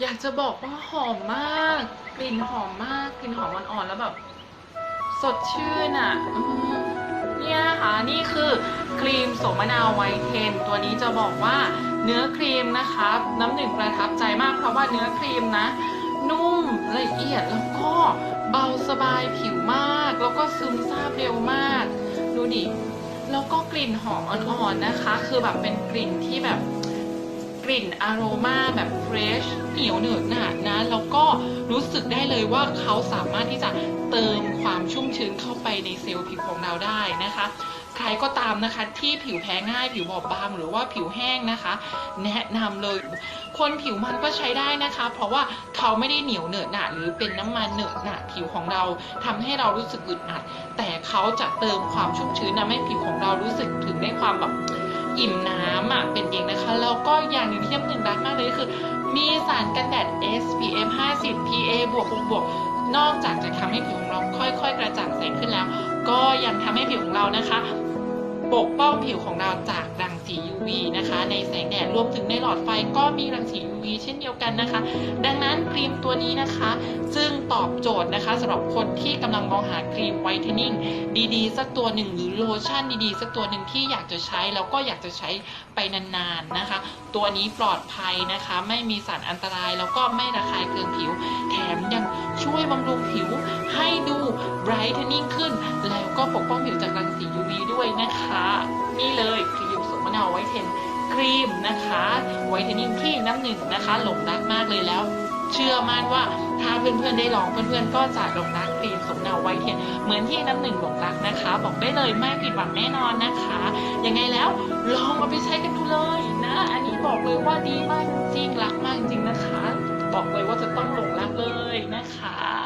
อยากจะบอกว่าหอมมาก กลิ่นหอมมากกลิ่นหอมอ่อนๆแล้วแบบ สดชื่นอะเนี่ยนะคะนี่คือครีมโสมมะนาวไวเทน ตัวนี้จะบอกว่าเนื้อครีมนะคะ น้ำหนึ่งประทับใจมากเพราะว่าเนื้อครีมนะ นุ่มละเอียดแล้วก็เบาสบายผิวมาก แล้วก็ซึมซาบเร็วมาก ดูดิแล้วก็กลิ่นหอมอ่อนๆนะคะ คือแบบเป็นกลิ่นที่แบบ กลิ่นอโรมาแบบเฟรชเหนียวเหนืดหนานะ แล้วก็รู้สึกได้เลยว่าเขาสามารถที่จะเติมความชุ่มชื้นเข้าไปในเซลล์ผิวของเราได้นะคะใครก็ตามนะคะที่ผิวแพ้ง่ายผิวบอบบางหรือว่าผิวแห้งนะคะ แนะนำเลย คนผิวมันก็ใช้ได้นะคะ เพราะว่าเขาไม่ได้เหนียวเหนอะหนะหรือเป็นน้ำมันเหนอะหนะผิวของเราทำให้เรารู้สึกอึดอัด แต่เขาจะเติมความชุ่มชื้นทำให้ผิวของเรารู้สึกถึงได้ความแบบ อิ่มน้ำอะเป็นเองนะคะ แล้วก็อย่างหนึ่งที่ย้ำหนึ่งรักมากเลยคือ มีสารกันแดด SPF 50 PA บวกบวกบวกนอกจากจะทำให้ผิวของเราค่อย ๆ กระจ่างใสขึ้นแล้ว ก็ยังทำให้ผิวของเรานะคะ ปกป้องผิวของเราจากรังสี UV นะคะ ในแสงแดดรวมถึงในหลอดไฟก็มีรังสี UV เช่นเดียวกันนะคะ ดังนั้นครีมตัวนี้นะคะซึ่งตอบโจทย์นะคะสำหรับคนที่กำลังมองหาครีมไวท์เทนนิ่งดีๆ สักตัวหนึ่งหรือโลชั่นดีๆ สักตัวหนึ่งที่อยากจะใช้แล้วก็อยากจะใช้ไปนานๆนะคะ ตัวนี้ปลอดภัยนะคะ ไม่มีสารอันตรายแล้วก็ไม่ระคายเคืองผิว แถมยังช่วยบำรุงผิวให้ดูไบรท์เทนนิ่งขึ้นแล้วก็ปกป้อง เทนครีมนะคะไวท์เทนนิ่งที่น้ำหนึ่งนะคะ หลงรักมากเลยแล้ว เชื่อมั่นว่าถ้าเพื่อนๆได้ลองเพื่อนๆก็จะหลงรักครีมสมเนาไวท์เทนเหมือนที่น้ำหนึ่งหลงรักนะคะ บอกได้เลยไม่ผิดหวังแน่นอนนะคะยังไงแล้วลองเอาไปใช้กันดูเลยนะ อันนี้บอกเลยว่าดีมากจริงรักมากจริงนะคะ บอกเลยว่าจะต้องหลงรักเลยนะคะ